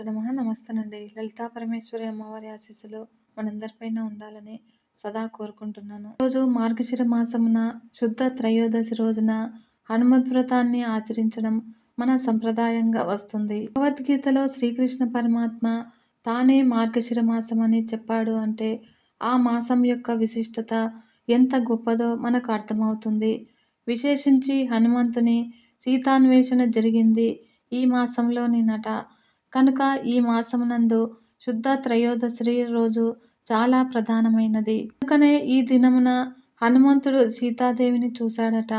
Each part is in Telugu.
శ్రీమాతృ నమ నమస్తేనండి లలితా పరమేశ్వరి అమ్మవారి ఆశీస్సులు మనందరిపైన ఉండాలని సదా కోరుకుంటున్నాను. రోజు మార్గశిర మాసమున శుద్ధ త్రయోదశి రోజున హనుమద్ వ్రతాన్ని ఆచరించడం మన సంప్రదాయంగా వస్తుంది. భగవద్గీతలో శ్రీకృష్ణ పరమాత్మ తానే మార్గశిర మాసం అని చెప్పాడు అంటే ఆ మాసం యొక్క విశిష్టత ఎంత గొప్పదో మనకు అర్థమవుతుంది. విశేషించి హనుమంతుని సీతాన్వేషణ జరిగింది ఈ మాసంలోని నట కనుక ఈ మాసమునందు శుద్ధ త్రయోదశి రోజు చాలా ప్రధానమైనది. కనుకనే ఈ దినమున హనుమంతుడు సీతాదేవిని చూశాడట.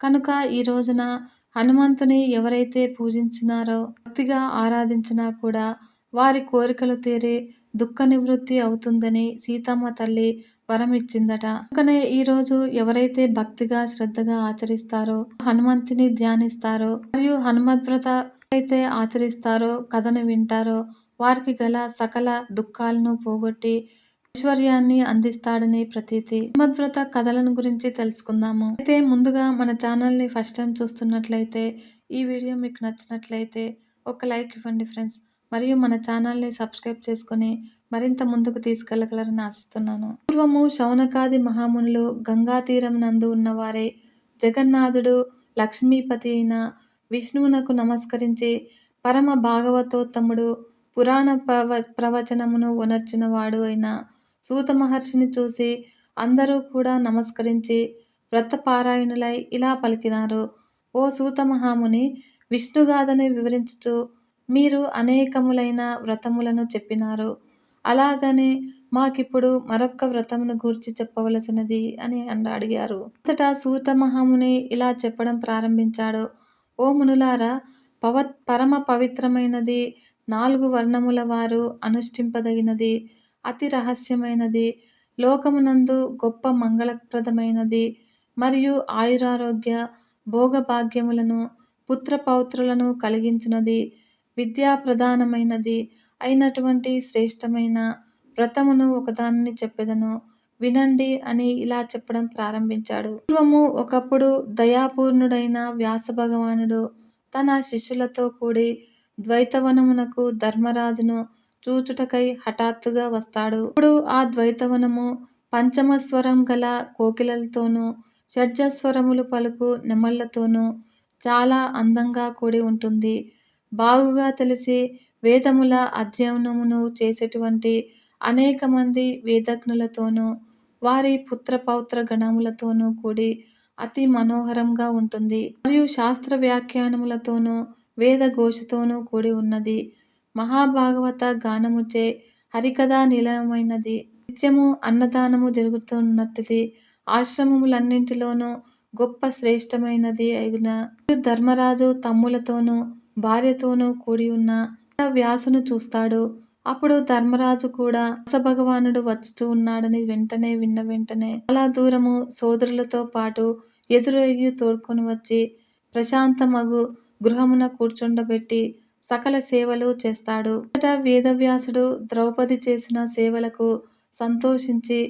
కనుక ఈ రోజున హనుమంతుని ఎవరైతే పూజించినారో భక్తిగా ఆరాధించినా కూడా వారి కోరికలు తీరి దుఃఖ నివృత్తి అవుతుందని సీతమ్మ తల్లి వరం ఇచ్చిందట అందుకనే ఈరోజు ఎవరైతే భక్తిగా శ్రద్ధగా ఆచరిస్తారో హనుమంతుని ధ్యానిస్తారో మరియు హనుమద్వ్రత అయితే ఆచరిస్తారో కథను వింటారో వారికి గల సకల దుఃఖాలను పోగొట్టి ఐశ్వర్యాన్ని అందిస్తాడని ప్రతీతి. హనుమద్వ్రత కథలను గురించి తెలుసుకుందాము. అయితే ముందుగా మన ఛానల్ని ఫస్ట్ టైం చూస్తున్నట్లయితే ఈ వీడియో మీకు నచ్చినట్లయితే ఒక లైక్ ఇవ్వండి ఫ్రెండ్స్. మరియు మన ఛానల్ని సబ్స్క్రైబ్ చేసుకొని మరింత ముందుకు తీసుకెళ్ళగలరని ఆశిస్తున్నాను. పూర్వము శౌనకాది మహామునులు గంగా తీరం నందు ఉన్నవారే జగన్నాథుడు లక్ష్మీపతి అయిన విష్ణువునకు నమస్కరించి పరమ భాగవతోత్తముడు పురాణ ప్రవ ప్రవచనమును ఉనర్చినవాడు అయిన సూత మహర్షిని చూసి అందరూ కూడా నమస్కరించి వ్రతపారాయణులై ఇలా పలికినారు. ఓ సూత మహాముని విష్ణుగాథని వివరించుచు మీరు అనేకములైన వ్రతములను చెప్పినారు. అలాగనే మాకిప్పుడు మరొక్క వ్రతమును గూర్చి చెప్పవలసినది అని అన్న అడిగారు. అంతటా సూత మహాముని ఇలా చెప్పడం ప్రారంభించాడు. ఓ మునులారా పవ పరమ పవిత్రమైనది నాలుగు వర్ణముల వారు అనుష్ఠింపదగినది అతి రహస్యమైనది లోకమునందు గొప్ప మంగళప్రదమైనది మరియు ఆయురారోగ్య భోగభాగ్యములను పుత్ర పౌత్రులను కలిగించినది విద్యా ప్రధానమైనది అయినటువంటి శ్రేష్టమైన వ్రతమును ఒకదానిని చెప్పెదను. వినండి అని ఇలా చెప్పడం ప్రారంభించాడు. పూర్వము ఒకప్పుడు దయాపూర్ణుడైన వ్యాస భగవానుడు తన శిష్యులతో కూడి ద్వైతవనమునకు ధర్మరాజును చూచుటకై హఠాత్తుగా వస్తాడు. ఇప్పుడు ఆ ద్వైతవనము పంచమస్వరం గల కోకిలలతోనూ షడ్జస్వరములు పలుకు నెమళ్ళతోనూ చాలా అందంగా కూడి ఉంటుంది. బాగుగా తెలిసి వేదముల అధ్యయనమును చేసేటువంటి అనేక మంది వేదజ్ఞులతోనూ వారి పుత్ర పౌత్ర గణములతోనూ కూడి అతి మనోహరంగా ఉంటుంది. మరియు శాస్త్ర వ్యాఖ్యానములతోనూ వేద ఘోషతోనూ కూడి ఉన్నది. మహాభాగవత గానముచే హరికథా నిలయమైనది. నిత్యము అన్నదానము జరుగుతున్నట్టుది. ఆశ్రమములన్నింటిలోనూ గొప్ప శ్రేష్టమైనది అయిన ధర్మరాజు తమ్ములతోనూ భార్యతోనూ కూడి ఉన్న వ్యాసును చూస్తాడు. అప్పుడు ధర్మరాజు కూడా భగవానుడు వచ్చుతూ ఉన్నాడని వెంటనే విన్న వెంటనే చాలా దూరము సోదరులతో పాటు ఎదురెగి తోడుకొని వచ్చి ప్రశాంతమగు గృహమున కూర్చుండబెట్టి సకల సేవలు చేస్తాడు. వేదవ్యాసుడు ద్రౌపది చేసిన సేవలకు సంతోషించి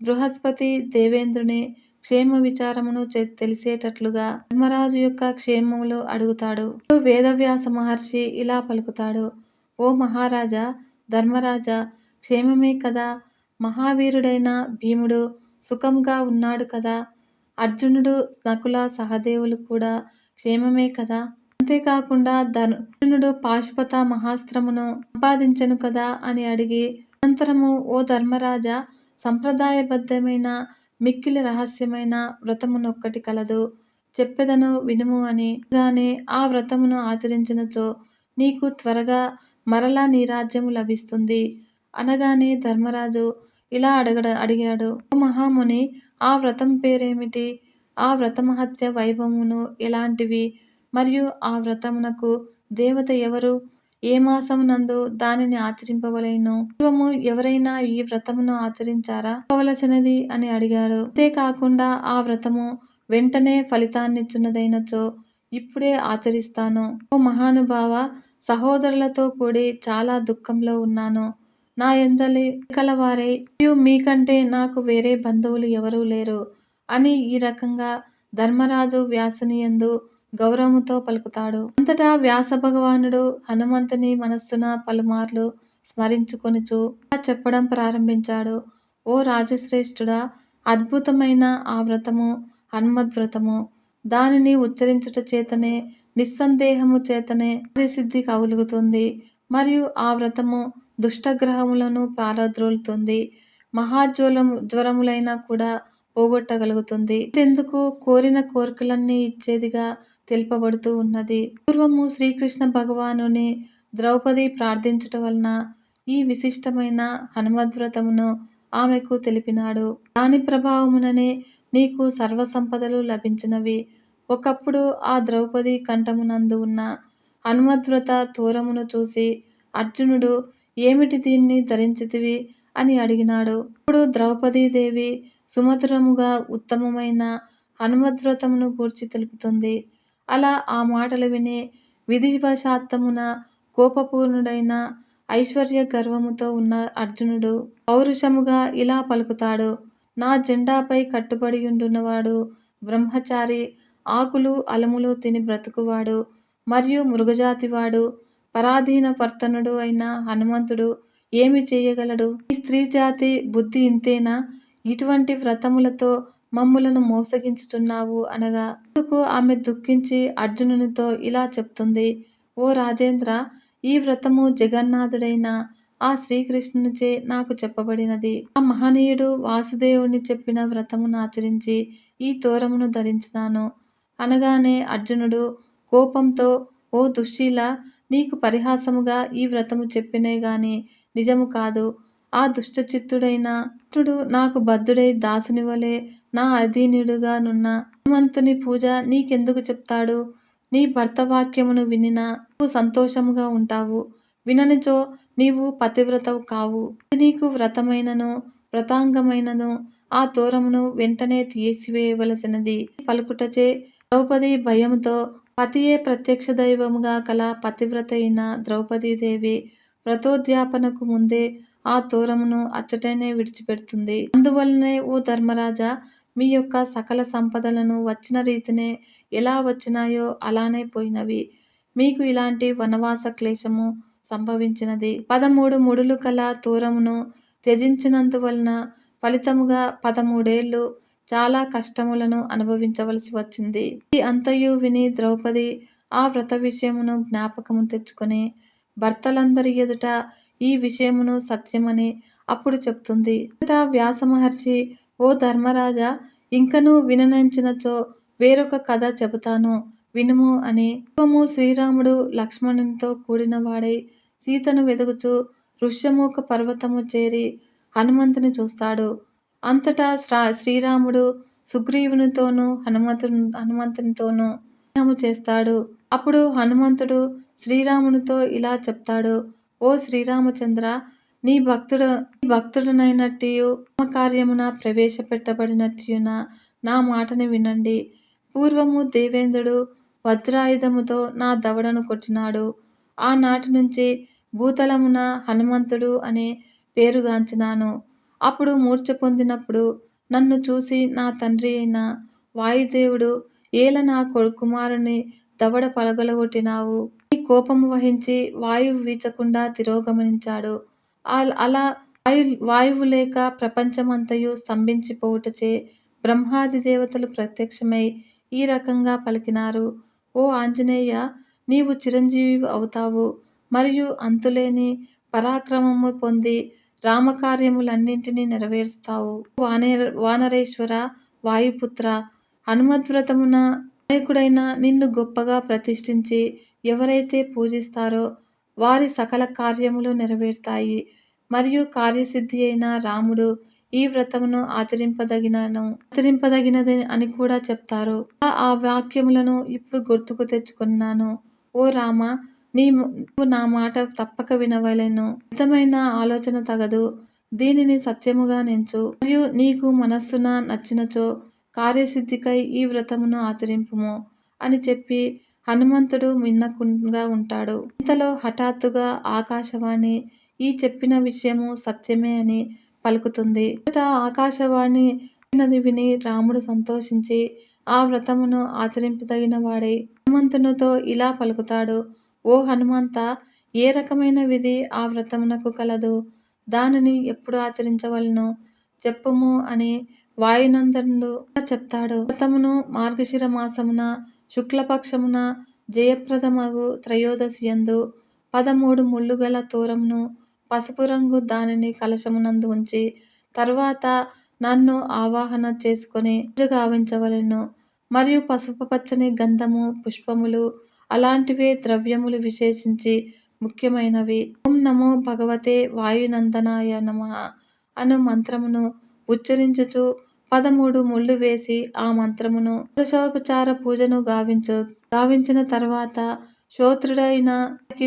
బృహస్పతి దేవేంద్రుని క్షేమ విచారమును తెలిసేటట్లుగా ధర్మరాజు యొక్క క్షేమములు అడుగుతాడు. వేదవ్యాస మహర్షి ఇలా పలుకుతాడు. ఓ మహారాజా ధర్మరాజా క్షేమమే కదా? మహావీరుడైన భీముడు సుఖంగా ఉన్నాడు కదా? అర్జునుడు నకుల సహదేవులు కూడా క్షేమమే కదా? అంతేకాకుండా అర్జునుడు పాశుపత మహాస్త్రమును సంపాదించను కదా? అని అడిగి అనంతరము ఓ ధర్మరాజా సంప్రదాయబద్ధమైన మిక్కిలి రహస్యమైన వ్రతమునొక్కటి కలదు. చెప్పెదను వినుము అని. గానే ఆ వ్రతమును ఆచరించినచో నీకు త్వరగా మరలా నీ రాజ్యము లభిస్తుంది. అనగానే ధర్మరాజు ఇలా అడగడ అడిగాడు. ఓ మహాముని ఆ వ్రతం పేరేమిటి? ఆ వ్రతమహత్య వైభవమును ఎలాంటివి? మరియు ఆ వ్రతమునకు దేవత ఎవరు? ఏ మాసమునందు దానిని ఆచరింపవలేను? పూర్వము ఎవరైనా ఈ వ్రతమును ఆచరించారా? పోవలసినది అని అడిగాడు. అంతేకాకుండా ఆ వ్రతము వెంటనే ఫలితాన్నిచ్చున్నదైనచో ఇప్పుడే ఆచరిస్తాను. ఓ మహానుభావ సహోదరులతో కూడి చాలా దుఃఖంలో ఉన్నాను. నా ఎందలి కలవారే మీకంటే నాకు వేరే బంధువులు ఎవరూ లేరు అని ఈ రకంగా ధర్మరాజు వ్యాసుని ఎందు గౌరవముతో పలుకుతాడు. అంతటా వ్యాస భగవానుడు హనుమంతుని మనస్సున పలుమార్లు స్మరించుకొనుచు చెప్పడం ప్రారంభించాడు. ఓ రాజశ్రేష్ఠుడా అద్భుతమైన ఆ వ్రతము హనుమద్వ్రతము దానిని ఉచ్చరించుట చేతనే నిస్సందేహము చేతనే కార్యసిద్ధి కలుగుతుంది. మరియు ఆ వ్రతము దుష్టగ్రహములను పారద్రోలుతుంది. మహాజ్వలము జ్వరములైనా కూడా పోగొట్టగలుగుతుంది. ఎందుకు కోరిన కోరికలన్నీ ఇచ్చేదిగా తెలుపబడుతూ ఉన్నది. పూర్వము శ్రీకృష్ణ భగవానుని ద్రౌపది ప్రార్థించుట వలన ఈ విశిష్టమైన హనుమద్వ్రతమును ఆమెకు తెలిపినాడు. దాని ప్రభావముననే నీకు సర్వసంపదలు లభించినవి. ఒకప్పుడు ఆ ద్రౌపది కంఠమునందు ఉన్న హనుమద్వ్రత తోరమును చూసి అర్జునుడు ఏమిటి దీన్ని ధరించితివి? అని అడిగినాడు. ఇప్పుడు ద్రౌపదీదేవి సుమధురముగా ఉత్తమమైన హనుమద్వ్రతమును గూర్చి తెలుపుతుంది. అలా ఆ మాటలు విని విధివశాత్తమున కోపపూర్ణుడైన ఐశ్వర్య గర్వముతో ఉన్న అర్జునుడు పౌరుషముగా ఇలా పలుకుతాడు నా జెండాపై కట్టుబడియుండున్నవాడు బ్రహ్మచారి ఆకులు అలములు తిని బ్రతుకువాడు మరియు మృగజాతివాడు పరాధీన వర్తనుడు అయిన హనుమంతుడు ఏమి చేయగలడు? ఈ స్త్రీ జాతి బుద్ధి ఇంతేనా? ఇటువంటి వ్రతములతో మమ్ములను మోసగించుచున్నావు అనగా అందుకు ఆమె దుఃఖించి అర్జునునితో ఇలా చెప్తుంది? ఓ రాజేంద్ర ఈ వ్రతము జగన్నాథుడైన ఆ శ్రీకృష్ణునిచే నాకు చెప్పబడినది. ఆ మహనీయుడు వాసుదేవుని చెప్పిన వ్రతమును ఆచరించి ఈ తోరమును ధరించినాను. అనగానే అర్జునుడు కోపంతో ఓ దుశ్శీల నీకు పరిహాసముగా ఈ వ్రతము చెప్పినే గాని నిజము కాదు. ఆ దుష్టచిత్తుడైన కృష్ణుడు నాకు బద్ధుడై దాసుని వలె నా అధీనుడుగా నున్న హనుమంతుని పూజ నీకెందుకు చెప్తాడు? నీ భర్త వాక్యమును వినినా నువ్వు సంతోషముగా ఉంటావు. విననిచో నీవు పతివ్రతవు కావు. నీకు వ్రతమైనను వ్రతాంగమైనను ఆ తోరమును వెంటనే తీసివేయవలసినది. పలుకుటచే ద్రౌపది భయముతో పతియే ప్రత్యక్ష దైవముగా కల పతివ్రత అయిన ద్రౌపదీదేవి వ్రతోద్యాపనకు ముందే ఆ తోరమును అచ్చటనే విడిచిపెడుతుంది. అందువలనే ఓ ధర్మరాజా మీ యొక్క సకల సంపదలను వచ్చిన రీతినే ఎలా వచ్చినాయో అలానే పోయినవి. మీకు ఇలాంటి వనవాస క్లేశము సంభవించినది. పదమూడు ముడులు కల తోరమును త్యజించినందువలన ఫలితముగా పదమూడేళ్ళు చాలా కష్టములను అనుభవించవలసి వచ్చింది. ఈ అంతయు విని ద్రౌపది ఆ వ్రత విషయమును జ్ఞాపకము తెచ్చుకొని భర్తలందరి ఎదుట ఈ విషయమును సత్యమని అప్పుడు చెప్తుంది. వ్యాస మహర్షి ఓ ధర్మరాజా ఇంకనూ విననంచినచో వేరొక కథ చెబుతాను వినుము అని. పూర్వము శ్రీరాముడు లక్ష్మణునితో కూడిన వాడై సీతను వెదుగుచు ఋష్యముఖ పర్వతము చేరి హనుమంతుని చూస్తాడు. అంతటా శ్రా శ్రీరాముడు సుగ్రీవునితోనూ హనుమంతు హనుమంతునితోనూ స్నేహము చేస్తాడు. అప్పుడు హనుమంతుడు శ్రీరామునితో ఇలా చెప్తాడు. ఓ శ్రీరామచంద్ర నీ భక్తుడు నీ భక్తుడనైనట్టియు కార్యమున ప్రవేశపెట్టబడినట్టియున నా మాటని వినండి. పూర్వము దేవేంద్రుడు వజ్రాయుధముతో నా దవడను కొట్టినాడు. ఆనాటి నుంచి భూతలమున హనుమంతుడు అనే పేరుగాంచినాను. అప్పుడు మూర్ఛ పొందినప్పుడు నన్ను చూసి నా తండ్రి అయిన వాయుదేవుడు ఏల నా కుమారుని దవడ పలగలగొట్టినావు? ఈ కోపము వహించి వాయువు వీచకుండా తిరోగమనించాడు. అలా వాయు వాయువు లేక ప్రపంచమంతయు స్తంభించిపోవుటచే బ్రహ్మాది దేవతలు ప్రత్యక్షమై ఈ రకంగా పలికినారు. ఓ ఆంజనేయ నీవు చిరంజీవి అవుతావు. మరియు అంతులేని పరాక్రమము పొంది రామకార్యములన్నింటినీ నెరవేరుస్తావు. వానే వానరేశ్వర వాయుపుత్ర హనుమద్వ్రతమున నాయకుడైన నిన్ను గొప్పగా ప్రతిష్ఠించి ఎవరైతే పూజిస్తారో వారి సకల కార్యములు నెరవేరుతాయి. మరియు కార్యసిద్ధి అయిన రాముడు ఈ వ్రతమును ఆచరింపదగినను ఆచరింపదగినది అని కూడా చెప్తారు. ఆ వాక్యములను ఇప్పుడు గుర్తుకు తెచ్చుకున్నాను. ఓ రామ నీ నువ్వు నా మాట తప్పక వినవలెను. నిజమైన ఆలోచన తగదు. దీనిని సత్యముగా నెంచు. మరియు నీకు మనస్సున నచ్చినచో కార్యసిద్ధికై ఈ వ్రతమును ఆచరింపుము అని చెప్పి హనుమంతుడు మిన్నకుంగా ఉంటాడు. ఇంతలో హఠాత్తుగా ఆకాశవాణి ఈ చెప్పిన విషయము సత్యమే అని పలుకుతుంది. ఆకాశవాణి విని రాముడు సంతోషించి ఆ వ్రతమును ఆచరింపదగిన వాడై హనుమంతునితో ఇలా పలుకుతాడు ఓ హనుమంత ఏ రకమైన విధి ఆ వ్రతమునకు కలదు? దానిని ఎప్పుడు ఆచరించవలను? చెప్పుము అని వాయునందనుడు చెప్తాడు. వ్రతమును మార్గశిర మాసమున శుక్లపక్షమున జయప్రదమగు త్రయోదశి యందు పదమూడు ముళ్ళుగల తూరమును తోరమును పసుపు రంగు దానిని కలశమునందు ఉంచి తర్వాత నన్ను ఆవాహన చేసుకొని గావించవలను గావించవలెను. మరియు పసుపు పచ్చని గంధము పుష్పములు అలాంటివే ద్రవ్యములు విశేషించి ముఖ్యమైనవి. ఓం నమో భగవతే వాయునందనాయ నమ అను మంత్రమును ఉచ్చరించుచు పదమూడు ముళ్ళు వేసి ఆ మంత్రమును పురుషోపచార పూజను గావించు. గావించిన తర్వాత శ్రోత్రుడైన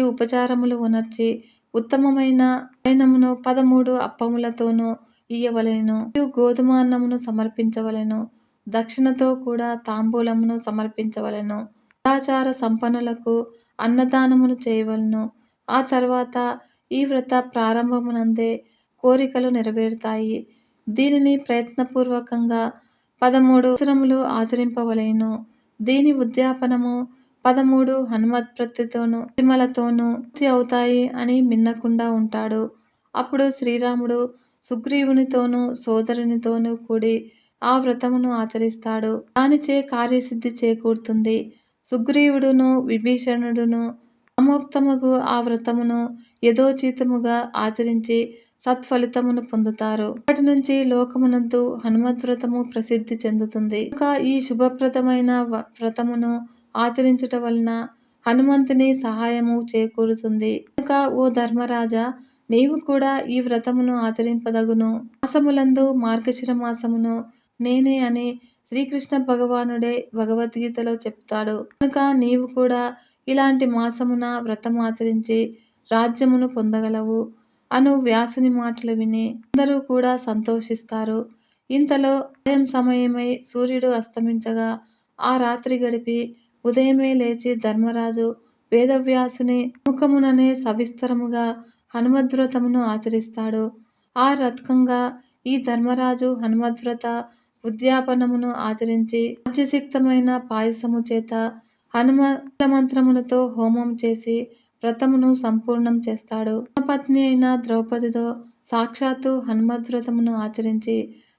ఉపచారములు ఉనర్చి ఉత్తమమైన వైనమును పదమూడు అప్పములతోనూ ఇయ్యవలెను. మరియు గోధుమ అన్నమును సమర్పించవలెను. దక్షిణతో కూడా తాంబూలమును సమర్పించవలెను. సదాచార సంపన్నులకు అన్నదానమును చేయవలెను. ఆ తర్వాత ఈ వ్రత ప్రారంభమునందే కోరికలు నెరవేరుతాయి. దీనిని ప్రయత్నపూర్వకంగా పదమూడు సంవత్సరములు ఆచరింపవలేను. దీని ఉద్యాపనము పదమూడు హనుమద్భక్తితోనూ సిమలతోనూ పూర్తి అవుతాయి అని మిన్నకుండా ఉంటాడు. అప్పుడు శ్రీరాముడు సుగ్రీవునితోనూ సోదరునితోనూ కూడి ఆ వ్రతమును ఆచరిస్తాడు. దానిచే కార్యసిద్ధి చేకూరుతుంది. సుగ్రీవుడును విభీషణుడును అమోక్తముకు ఆ వ్రతమును యథోచితముగా ఆచరించి సత్ఫలితమును పొందుతారు. అప్పటి నుంచి లోకమునందు హనుమద్వ్రతము ప్రసిద్ధి చెందుతుంది. ఇంకా ఈ శుభప్రదమైన వ్రతమును ఆచరించుట వలన హనుమంతుని సహాయము చేకూరుతుంది. కనుక ఓ ధర్మరాజా నీవు కూడా ఈ వ్రతమును ఆచరింపదగును. మాసములందు మార్గశిర మాసమును నేనే అని శ్రీకృష్ణ భగవానుడే భగవద్గీతలో చెప్తాడు. కనుక నీవు కూడా ఇలాంటి మాసమున వ్రతం ఆచరించి రాజ్యమును పొందగలవు అను వ్యాసుని మాటలు విని అందరూ కూడా సంతోషిస్తారు. ఇంతలో ఉదయం సమయమై సూర్యుడు అస్తమించగా ఆ రాత్రి గడిపి ఉదయమే లేచి ధర్మరాజు వేదవ్యాసుని ముఖముననే సవిస్తరముగా హనుమద్వ్రతమును ఆచరిస్తాడు. ఆ రథకంగా ఈ ధర్మరాజు హనుమద్వ్రత ఉద్యాపనమును ఆచరించి రాజ్యసిక్తమైన పాయసము చేత హనుమ మంత్రములతో హోమం చేసి వ్రతమును సంపూర్ణం చేస్తాడు. పత్ని అయిన ద్రౌపదితో సాక్షాత్తు హనుమద్వ్రతమును ఆచరించి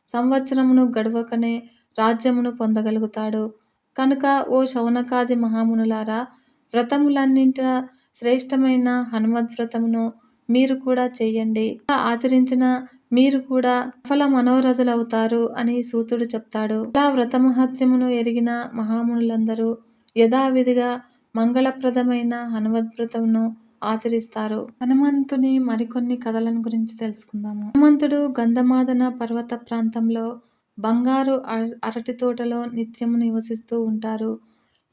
సంవత్సరమును గడవకనే రాజ్యమును పొందగలుగుతాడు. కనుక ఓ శౌనకాది మహామునులారా వ్రతములన్నింట శ్రేష్టమైన హనుమద్వ్రతమును మీరు కూడా చేయండి ఆచరించిన మీరు కూడా సఫల మనోరథులవుతారు అని సూతుడు చెప్తాడు. ఇలా వ్రతమహత్యమును ఎరిగిన మహామునులందరూ యథావిధిగా మంగళప్రదమైన హనుమద్వ్రతమును ఆచరిస్తారు. హనుమంతుని మరికొన్ని కథలను గురించి తెలుసుకుందాము. హనుమంతుడు గంధమాదన పర్వత ప్రాంతంలో బంగారు అరటి తోటలో నిత్యము నివసిస్తూ ఉంటారు.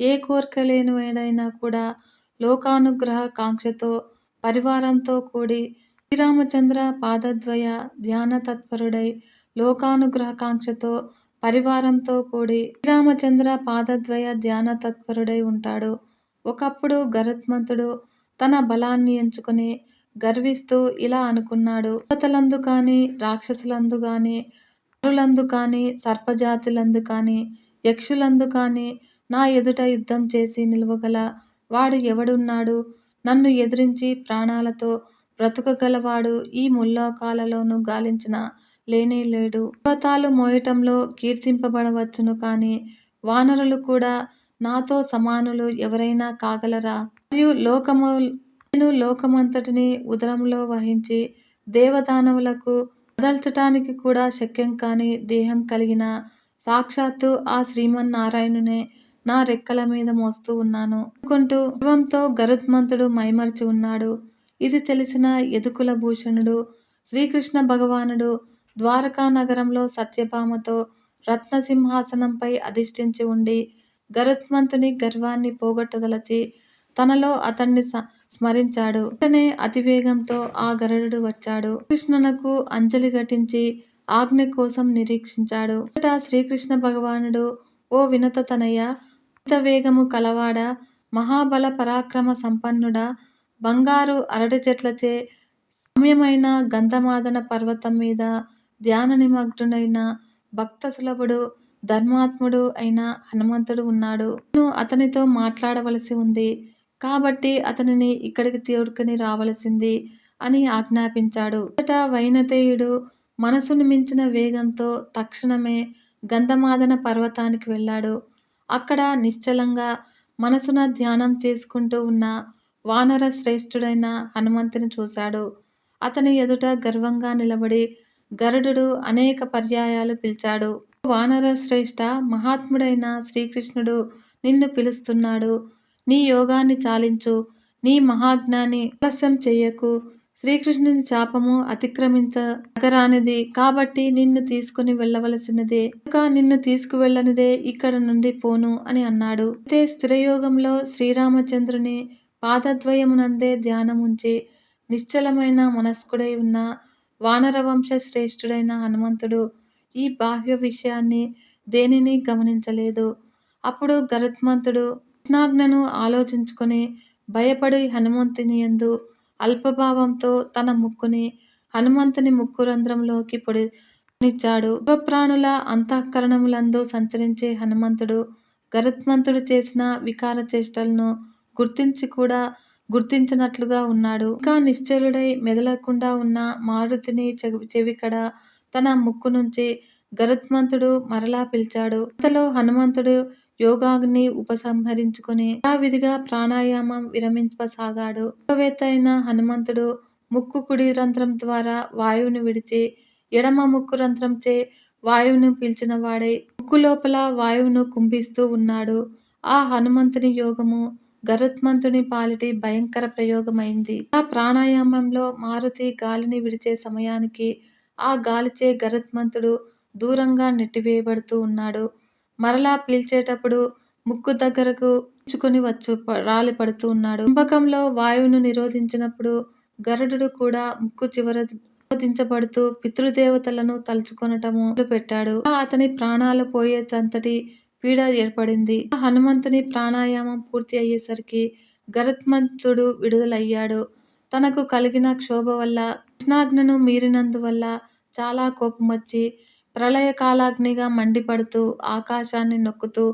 ఏ కోరిక లేనివాడైనా కూడా లోకానుగ్రహ కాంక్షతో పరివారంతో కూడి శ్రీరామచంద్ర పాదద్వయ ధ్యాన తత్పరుడై లోకానుగ్రహకాంక్షతో పరివారంతో కూడి శ్రీరామచంద్ర పాదద్వయ ధ్యాన తత్పరుడై ఉంటాడు. ఒకప్పుడు గరుత్మంతుడు తన బలాన్ని ఎంచుకొని గర్విస్తూ ఇలా అనుకున్నాడు. దేవతలందు కానీ రాక్షసులందు కానీ నరులందు కానీ సర్పజాతులందు కానీ యక్షులందు కానీ నా ఎదుట యుద్ధం చేసి నిలవగల వాడు ఎవడున్నాడు? నన్ను ఎదిరించి ప్రాణాలతో బ్రతకగలవాడు ఈ ముల్లోకాలలోనూ గాలించిన లేనే లేడు. పర్వతాలు మోయటంలో కీర్తింపబడవచ్చును కానీ వానరులు కూడా నాతో సమానులు ఎవరైనా కాగలరా? మరియు లోకము నేను లోకమంతటిని ఉదరంలో వహించి దేవదానవులకు కదల్చటానికి కూడా శక్యం కాని దేహం కలిగిన సాక్షాత్తు ఆ శ్రీమన్నారాయణునే నా రెక్కల మీద మోస్తూ ఉన్నాను. అనుకుంటూ గర్వంతో గరుత్మంతుడు మైమర్చి ఉన్నాడు. ఇది తెలిసిన ఎదుకుల భూషణుడు శ్రీకృష్ణ భగవానుడు ద్వారకా నగరంలో సత్యభామతో రత్నసింహాసనంపై అధిష్ఠించి ఉండి గరుత్మంతుని గర్వాన్ని పోగొట్టదలచి తనలో అతన్ని స్మరించాడు. వెంటనే అతివేగంతో ఆ గరుడు వచ్చాడు. కృష్ణునకు అంజలి ఘటించి ఆజ్ఞ కోసం నిరీక్షించాడు. శ్రీకృష్ణ భగవానుడు ఓ వినత తనయ్య వేగము కలవాడ మహాబల పరాక్రమ సంపన్నుడ బంగారు అరటి చెట్లచే సామ్యమైన గంధమాదన పర్వతం మీద ధ్యాన నిమగ్నుడైన భక్త సులభుడు ధర్మాత్ముడు అయిన హనుమంతుడు ఉన్నాడు. నేను అతనితో మాట్లాడవలసి ఉంది. కాబట్టి అతనిని ఇక్కడికి తోడుకొని రావలసింది అని ఆజ్ఞాపించాడు. అంతటా వైనతేయుడు మనసును మించిన వేగంతో తక్షణమే గంధమాదన పర్వతానికి వెళ్ళాడు. అక్కడ నిశ్చలంగా మనసున ధ్యానం చేసుకుంటూ ఉన్న వానర శ్రేష్ఠుడైన హనుమంతుని చూశాడు. అతని ఎదుట గర్వంగా నిలబడి గరుడు అనేక పర్యాయాలు పిలిచాడు. వానర శ్రేష్ఠ మహాత్ముడైన శ్రీకృష్ణుడు నిన్ను పిలుస్తున్నాడు. నీ యోగాన్ని చాలించు. నీ మహాజ్ఞాని ఆలస్యం చెయ్యకు శ్రీకృష్ణుని చాపము అతిక్రమించగరానిది కాబట్టి నిన్ను తీసుకుని వెళ్ళవలసినదే. ఇంకా నిన్ను తీసుకువెళ్ళనిదే ఇక్కడ నుండి పోను అని అన్నాడు. అయితే స్థిరయోగంలో శ్రీరామచంద్రుని పాదద్వయమునందే ధ్యానముంచి నిశ్చలమైన మనస్కుడై ఉన్న వానరవంశ శ్రేష్ఠుడైన హనుమంతుడు ఈ బాహ్య విషయాన్ని దేనిని గమనించలేదు. అప్పుడు గరుత్మంతుడు కృష్ణాజ్ఞను ఆలోచించుకొని భయపడి హనుమంతుని యందు అల్పభావంతో తన ముక్కుని హనుమంతుని ముక్కు రంధ్రంలోకి పొడి నిచ్చాడు. ఉపప్రాణుల అంతఃకరణములందు సంచరించే హనుమంతుడు గరుత్మంతుడు చేసిన వికార చేష్టలను గుర్తించి కూడా గుర్తించినట్లుగా ఉన్నాడు. ఇంకా నిశ్చలుడై మెదలకుండా ఉన్న మారుతిని చెవికడ తన ముక్కు నుంచి గరుత్మంతుడు మరలా పిలిచాడు. అంతలో హనుమంతుడు యోగాగ్ని ఉపసంహరించుకొని యథావిధిగా ప్రాణాయామం విరమింపసాగాడు. యోగవేత్త అయిన హనుమంతుడు ముక్కు కుడి రంధ్రం ద్వారా వాయువును విడిచి ఎడమ ముక్కు రంధ్రంచే వాయువును పీల్చిన వాడై ముక్కు లోపల వాయువును కుంభిస్తూ ఉన్నాడు. ఆ హనుమంతుని యోగము గరుత్మంతుని పాలిటి భయంకర ప్రయోగమైంది. ఆ ప్రాణాయామంలో మారుతి గాలిని విడిచే సమయానికి ఆ గాలిచే గరుత్మంతుడు దూరంగా నెట్టివేయబడుతూ ఉన్నాడు. మరలా పీల్చేటప్పుడు ముక్కు దగ్గరకు ఉంచుకొని వచ్చు రాలి పడుతూ ఉన్నాడు. కుంభకంలో వాయువును నిరోధించినప్పుడు గరుడు కూడా ముక్కు చివర నిరోధించబడుతూ పితృదేవతలను తలుచుకొనటము పెట్టాడు అతని ప్రాణాలు పోయేటంతటి పీడ ఏర్పడింది. హనుమంతుని ప్రాణాయామం పూర్తి అయ్యేసరికి గరుత్మంతుడు విడుదలయ్యాడు. తనకు కలిగిన క్షోభ వల్ల కృష్ణాజ్ఞను మీరినందువల్ల చాలా కోపం వచ్చి ప్రళయకాలాగ్నిగా మండిపడుతూ ఆకాశాన్ని నొక్కుతూ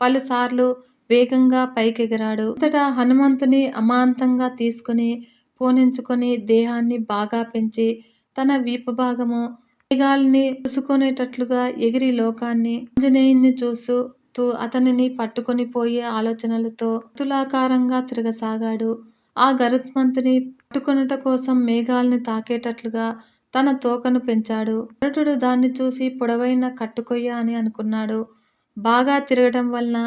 పలుసార్లు వేగంగా పైకెగిరాడు. అంతటా హనుమంతుని అమాంతంగా తీసుకుని పూనించుకొని దేహాన్ని బాగా పెంచి తన వీపు భాగము మేఘాల్ని చూసుకునేటట్లుగా ఎగిరి లోకాన్ని ఆంజనేయుని చూస్తూ అతనిని పట్టుకొని పోయే ఆలోచనలతో తులాకారంగా తిరగసాగాడు. ఆ గరుత్మంతుని పట్టుకొనుట కోసం మేఘాల్ని తాకేటట్లుగా తన తోకను పెంచాడు. గరుడు దాన్ని చూసి పొడవైన కట్టుకొయ్య అని అనుకున్నాడు. బాగా తిరగటం వలన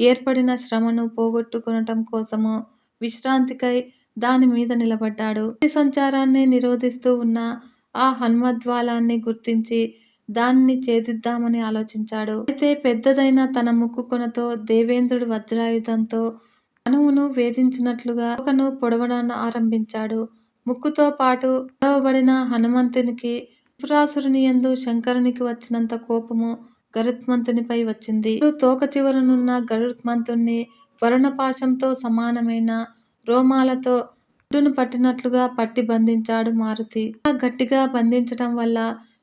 ఏర్పడిన శ్రమను పోగొట్టుకునటం కోసము విశ్రాంతికై దాని మీద నిలబడ్డాడు. సంచారాన్ని నిరోధిస్తూ ఉన్న ఆ హనుమద్వాలాన్ని గుర్తించి దాన్ని ఛేదిద్దామని ఆలోచించాడు. అయితే పెద్దదైన తన ముక్కు కొనతో దేవేంద్రుడు వజ్రాయుధంతో అణువును వేధించినట్లుగా ఒకను పొడవడాన్ని ఆరంభించాడు. ముక్కుతో పాటు పిలవబడిన హనుమంతునికి త్రిపురాసురుని యందు శంకరునికి వచ్చినంత కోపము గరుత్మంతునిపై వచ్చింది. తోక చివరనున్న గరుత్మంతుణ్ణి వరుణపాశంతో సమానమైన రోమాలతో గుడ్డును పట్టినట్లుగా పట్టి బంధించాడు మారుతి. గట్టిగా బంధించటం వల్ల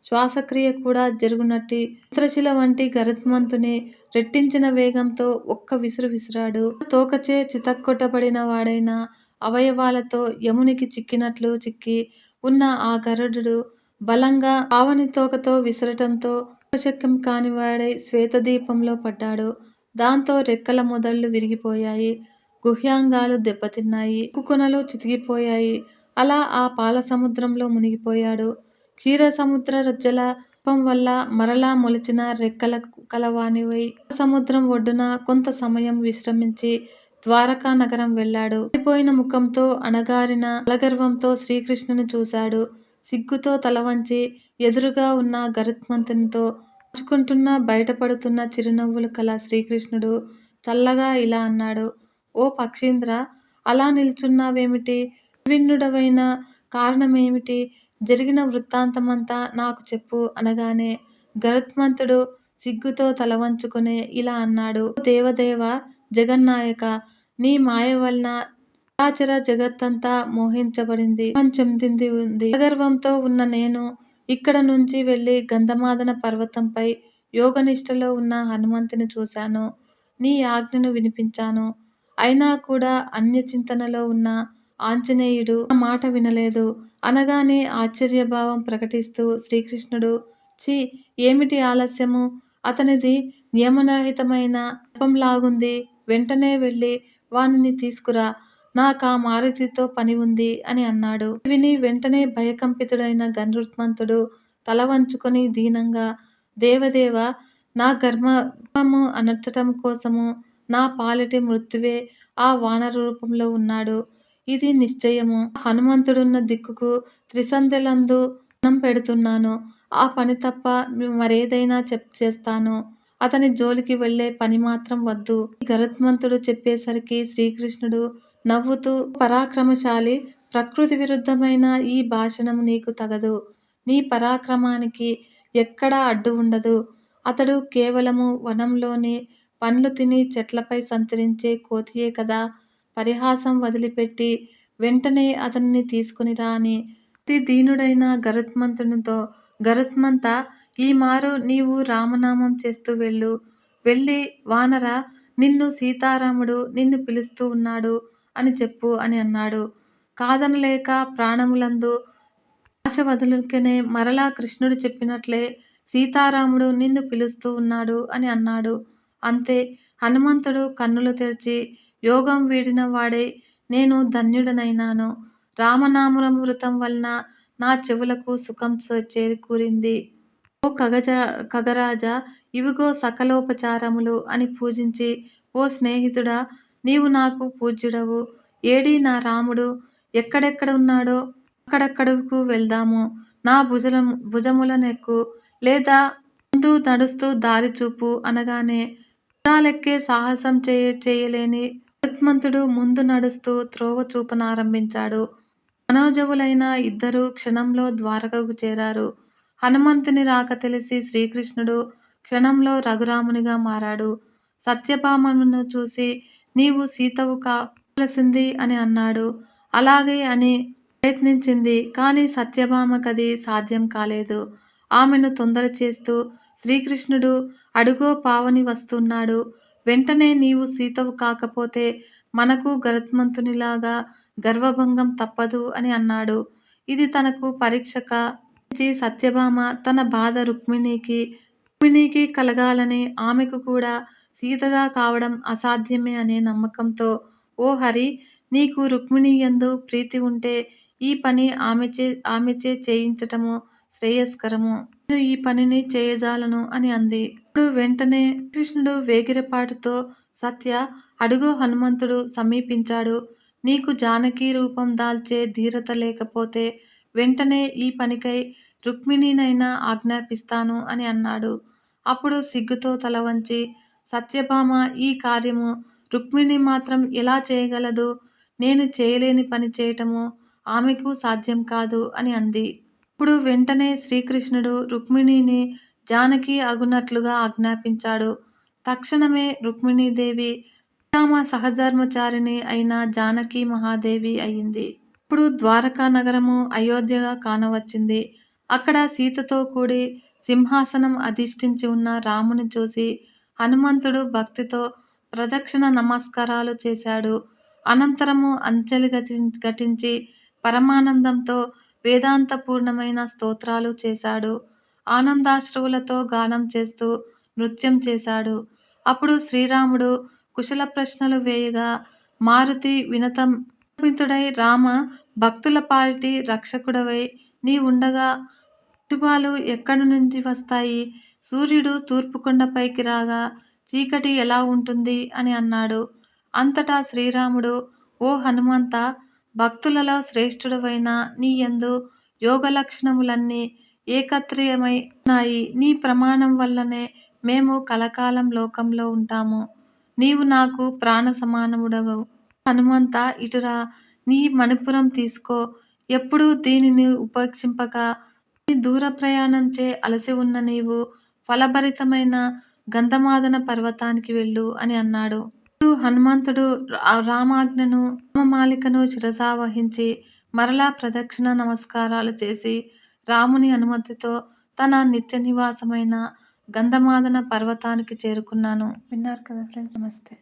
శ్వాసక్రియ కూడా జరుగునట్టి చిత్రశిల వంటి గరుత్మంతుని రెట్టించిన వేగంతో ఒక్క విసురు విసిరాడు. తోకచే చితక్కొట్టబడిన వాడైన అవయవాలతో యమునికి చిక్కినట్లు చిక్కి ఉన్న ఆ గరుడు బలంగా ఆవని తోకతో విసరటంతో ఉపశక్యం కానివాడై శ్వేతదీపంలో పడ్డాడు. దాంతో రెక్కల మొదళ్ళు విరిగిపోయాయి. గుహ్యాంగాలు దెబ్బతిన్నాయి. కుకొనలు చితికిపోయాయి. అలా ఆ పాల సముద్రంలో మునిగిపోయాడు. క్షీర సముద్ర జలపం వల్ల మరలా మొలిచిన రెక్కల కలవానివై సముద్రం ఒడ్డున కొంత సమయం విశ్రమించి ద్వారకా నగరం వెళ్ళాడు. పడిపోయిన ముఖంతో అణగారిన అలగర్వంతో శ్రీకృష్ణుని చూశాడు. సిగ్గుతో తలవంచి ఎదురుగా ఉన్న గరుత్మంతునితో పంచుకుంటున్న బయటపడుతున్న చిరునవ్వులు కల శ్రీకృష్ణుడు చల్లగా ఇలా అన్నాడు ఓ పక్షీంద్ర అలా నిల్చున్నావేమిటి? విన్నుడవైన కారణమేమిటి? జరిగిన వృత్తాంతమంతా నాకు చెప్పు అనగానే గరుత్మంతుడు సిగ్గుతో తలవంచుకునే ఇలా అన్నాడు. దేవదేవ జగన్నాయక నీ మాయ వలన చరాచర జగత్తంతా మోహించబడింది చెందింది ఉంది. గర్వంతో ఉన్న నేను ఇక్కడ నుంచి వెళ్ళి గంధమాదన పర్వతంపై యోగనిష్టలో ఉన్న హనుమంతుని చూశాను. నీ ఆజ్ఞను వినిపించాను. అయినా కూడా అన్య చింతనలో ఉన్న ఆంజనేయుడు ఆ మాట వినలేదు. అనగానే ఆశ్చర్యభావం ప్రకటిస్తూ శ్రీకృష్ణుడు ఛీ ఏమిటి ఆలస్యము? అతనిది నియమరహితమైన లాగుంది వెంటనే వెళ్ళి వానిని తీసుకురా. నాకా మారుతితో పని ఉంది అని అన్నాడు. విని వెంటనే భయకంపితుడైన గరుత్మంతుడు తల వంచుకొని దీనంగా దేవదేవ నా గర్భము అనర్చటం కోసము నా పాలిటి మృత్యువే ఆ వానర రూపంలో ఉన్నాడు. ఇది నిశ్చయము. హనుమంతుడున్న దిక్కుకు త్రిసంధ్యలందు అన్నం పెడుతున్నాను. ఆ పని తప్ప మరేదైనా చెప్ చేస్తాను. అతని జోలికి వెళ్ళే పని మాత్రం వద్దు. గరుత్మంతుడు చెప్పేసరికి శ్రీకృష్ణుడు నవ్వుతూ పరాక్రమశాలి ప్రకృతి విరుద్ధమైన ఈ భాషణం నీకు తగదు. నీ పరాక్రమానికి ఎక్కడా అడ్డు ఉండదు. అతడు కేవలము వనంలోని పండ్లు తిని చెట్లపై సంచరించే కోతియే కదా. పరిహాసం వదిలిపెట్టి వెంటనే అతన్ని తీసుకుని రాని అతి దీనుడైన గరుత్మంతునితో గరుత్మంత ఈ మారు నీవు రామనామం చేస్తూ వెళ్ళు. వెళ్ళి వానర నిన్ను సీతారాముడు నిన్ను పిలుస్తూ ఉన్నాడు అని చెప్పు అని అన్నాడు. కాదనలేక ప్రాణములందు ఆశ వదులుకనే మరలా కృష్ణుడు చెప్పినట్లే సీతారాముడు నిన్ను పిలుస్తూ ఉన్నాడు అని అన్నాడు. అంతే హనుమంతుడు కన్నులు తెరిచి యోగం వీడిన వాడే నేను ధన్యుడనైనాను. రామనామృతం వలన నా చెవులకు సుఖం చేకూరింది ఓ కగజ కగరాజ ఇవిగో సకలోపచారములు అని పూజించి ఓ స్నేహితుడా నీవు నాకు పూజ్యుడవు. ఏడి నా రాముడు? ఎక్కడెక్కడ ఉన్నాడో అక్కడక్కడకు వెళ్దాము. నా భుజల భుజములనెక్కు. లేదా ముందు నడుస్తూ దారి చూపు అనగానే భుజాలెక్కే సాహసం చేయ చేయలేని హనుమంతుడు ముందు నడుస్తూ త్రోవ చూపనారంభించాడు మనోజవులైన ఇద్దరు క్షణంలో ద్వారకకు చేరారు. హనుమంతుని రాక తెలిసి శ్రీకృష్ణుడు క్షణంలో రఘురామునిగా మారాడు. సత్యభామను చూసి నీవు సీతవు కావలసింది అని అన్నాడు. అలాగే అని ప్రయత్నించింది కానీ సత్యభామకది సాధ్యం కాలేదు. ఆమెను తొందర చేస్తూ శ్రీకృష్ణుడు అడుగో పావని వస్తున్నాడు. వెంటనే నీవు సీతవు కాకపోతే మనకు గరుత్మంతునిలాగా గర్వభంగం తప్పదు అని అన్నాడు. ఇది తనకు పరీక్షక సత్యభామ తన బాధ రుక్మిణికి రుక్మిణికి కలగాలని ఆమెకు కూడా సీతగా కావడం అసాధ్యమే అనే నమ్మకంతో ఓ హరి నీకు రుక్మిణి ఎందు ప్రీతి ఉంటే ఈ పని ఆమెచే ఆమెచే చేయించటము శ్రేయస్కరము. నేను ఈ పనిని చేయజాలను అని అంది. ఇప్పుడు వెంటనే కృష్ణుడు వేగిరపాటుతో సత్య అడుగు హనుమంతుడు సమీపించాడు. నీకు జానకి రూపం దాల్చే ధీరత లేకపోతే వెంటనే ఈ పనికై రుక్మిణినైనా ఆజ్ఞాపిస్తాను అని అన్నాడు. అప్పుడు సిగ్గుతో తల వంచి సత్యభామ ఈ కార్యము రుక్మిణి మాత్రం ఎలా చేయగలదు? నేను చేయలేని పని చేయటము ఆమెకు సాధ్యం కాదు అని అంది. ఇప్పుడు వెంటనే శ్రీకృష్ణుడు రుక్మిణిని జానకి అగునట్లుగా ఆజ్ఞాపించాడు. తక్షణమే రుక్మిణీదేవి శ్రీరామ సహధర్మచారిణి అయిన జానకి మహాదేవి అయింది ఇప్పుడు ద్వారకా నగరము అయోధ్యగా కానవచ్చింది. అక్కడ సీతతో కూడి సింహాసనం అధిష్ఠించి ఉన్న రాముని చూసి హనుమంతుడు భక్తితో ప్రదక్షిణ నమస్కారాలు చేశాడు. అనంతరము అంచెలు గతి ఘటించి పరమానందంతో వేదాంతపూర్ణమైన స్తోత్రాలు చేశాడు. ఆనందాశ్రువులతో గానం చేస్తూ నృత్యం చేశాడు. అప్పుడు శ్రీరాముడు కుశల ప్రశ్నలు వేయగా మారుతి వినతం వినతమితుడై రామ భక్తుల పాలిటి రక్షకుడవై నీ ఉండగా శుభాలు ఎక్కడి నుంచి వస్తాయి? సూర్యుడు తూర్పుకొండపైకి రాగా చీకటి ఎలా ఉంటుంది? అని అన్నాడు. అంతటా శ్రీరాముడు ఓ హనుమంత భక్తులలో శ్రేష్ఠుడవైన నీ ఎందు యోగ లక్షణములన్నీ ఏకత్రియమై ఉన్నాయి. నీ ప్రమాణం వల్లనే మేము కలకాలం లోకంలో ఉంటాము. నీవు నాకు ప్రాణ సమానముడవు హనుమంత ఇటురా నీ మణిపురం తీసుకో. ఎప్పుడూ దీనిని ఉపేక్షింపక. దూర ప్రయాణంచే అలసి ఉన్న నీవు ఫలభరితమైన గంధమాదన పర్వతానికి వెళ్ళు అని అన్నాడు. హనుమంతుడు రామాజ్ఞను రామమాలికను శిరసావహించి మరలా ప్రదక్షిణ నమస్కారాలు చేసి రాముని అనుమతితో తన నిత్య నివాసమైన గంధమాదన పర్వతానికి చేరుకున్నాను. విన్నారు కదా ఫ్రెండ్స్. నమస్తే.